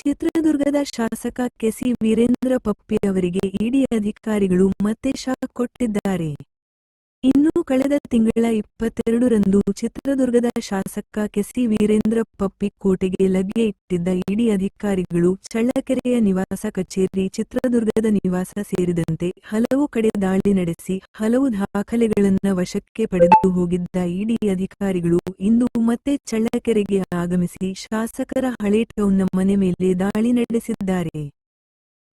ಚಿತ್ರದುರ್ಗದ ಶಾಸಕ ಕೆಸಿ ವೀರೇಂದ್ರ ಪಪ್ಪಿ ಅವರಿಗೆ ಇಡಿ ಅಧಿಕಾರಿಗಳು ಮತ್ತೆ ಶಾಕ್ ಕೊಟ್ಟಿದ್ದಾರೆ. ಇನ್ನು ಕಳೆದ ತಿಂಗಳ ಇಪ್ಪತ್ತೆರಡರಂದು ಚಿತ್ರದುರ್ಗದ ಶಾಸಕ ಕೆಸಿ ವೀರೇಂದ್ರ ಪಪ್ಪಿ ಕೋಟೆಗೆ ಲಗ್ಗೆ ಇಟ್ಟಿದ್ದ ಇಡಿ ಅಧಿಕಾರಿಗಳು ಚಳ್ಳಕೆರೆಯ ನಿವಾಸ ಕಚೇರಿ, ಚಿತ್ರದುರ್ಗದ ನಿವಾಸ ಸೇರಿದಂತೆ ಹಲವು ಕಡೆ ದಾಳಿ ನಡೆಸಿ ಹಲವು ದಾಖಲೆಗಳನ್ನು ವಶಕ್ಕೆ ಪಡೆದು ಹೋಗಿದ್ದ ಇಡಿ ಅಧಿಕಾರಿಗಳು ಇಂದು ಮತ್ತೆ ಚಳ್ಳಕೆರೆಗೆ ಆಗಮಿಸಿ ಶಾಸಕರ ಹಳೆ ಟೌನ್ನ ಮನೆ ಮೇಲೆ ದಾಳಿ ನಡೆಸಿದ್ದಾರೆ.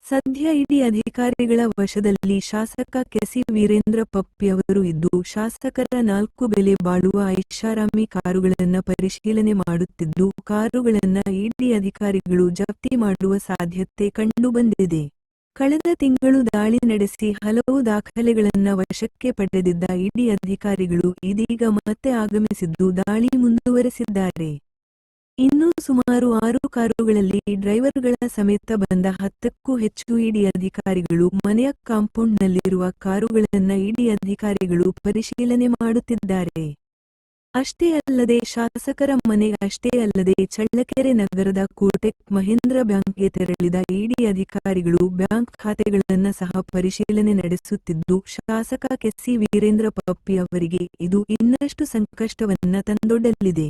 ಸದ್ಯ ಇಡಿ ಅಧಿಕಾರಿಗಳ ವಶದಲ್ಲಿ ಶಾಸಕ ಕೆಸಿ ವೀರೇಂದ್ರ ಪಪ್ಪಿಯವರು ಇದ್ದು, ಶಾಸಕರ ನಾಲ್ಕು ಬೆಲೆ ಬಾಳುವ ಐಷಾರಾಮಿ ಕಾರುಗಳನ್ನು ಪರಿಶೀಲನೆ ಮಾಡುತ್ತಿದ್ದು, ಕಾರುಗಳನ್ನು ಇಡಿ ಅಧಿಕಾರಿಗಳು ಜಪ್ತಿ ಮಾಡುವ ಸಾಧ್ಯತೆ ಕಂಡುಬಂದಿದೆ. ಕಳೆದ ತಿಂಗಳು ದಾಳಿ ನಡೆಸಿ ಹಲವು ದಾಖಲೆಗಳನ್ನು ವಶಕ್ಕೆ ಪಡೆದಿದ್ದ ಇಡಿ ಅಧಿಕಾರಿಗಳು ಇದೀಗ ಮತ್ತೆ ಆಗಮಿಸಿದ್ದು ದಾಳಿ ಮುಂದುವರೆಸಿದ್ದಾರೆ. ಇನ್ನು ಸುಮಾರು ಆರು ಕಾರುಗಳಲ್ಲಿ ಡ್ರೈವರ್ಗಳ ಸಮೇತ ಬಂದ ಹತ್ತಕ್ಕೂ ಹೆಚ್ಚು ಇಡಿ ಅಧಿಕಾರಿಗಳು ಮನೆಯ ಕಾಂಪೌಂಡ್ನಲ್ಲಿರುವ ಕಾರುಗಳನ್ನು ಇಡಿ ಅಧಿಕಾರಿಗಳು ಪರಿಶೀಲನೆ ಮಾಡುತ್ತಿದ್ದಾರೆ. ಅಷ್ಟೇ ಅಲ್ಲದೆ ಶಾಸಕರ ಮನೆ ಅಷ್ಟೇ ಅಲ್ಲದೆ ಚಳ್ಳಕೆರೆ ನಗರದ ಕೋಟೆಕ್ ಮಹೇಂದ್ರ ಬ್ಯಾಂಕ್ಗೆ ತೆರಳಿದ ಇಡಿ ಅಧಿಕಾರಿಗಳು ಬ್ಯಾಂಕ್ ಖಾತೆಗಳನ್ನು ಸಹ ಪರಿಶೀಲನೆ ನಡೆಸುತ್ತಿದ್ದು, ಶಾಸಕ ಕೆಸಿ ವೀರೇಂದ್ರ ಪಪ್ಪಿ ಅವರಿಗೆ ಇದು ಇನ್ನಷ್ಟು ಸಂಕಷ್ಟವನ್ನು ತಂದೊಡ್ಡಲಿದೆ.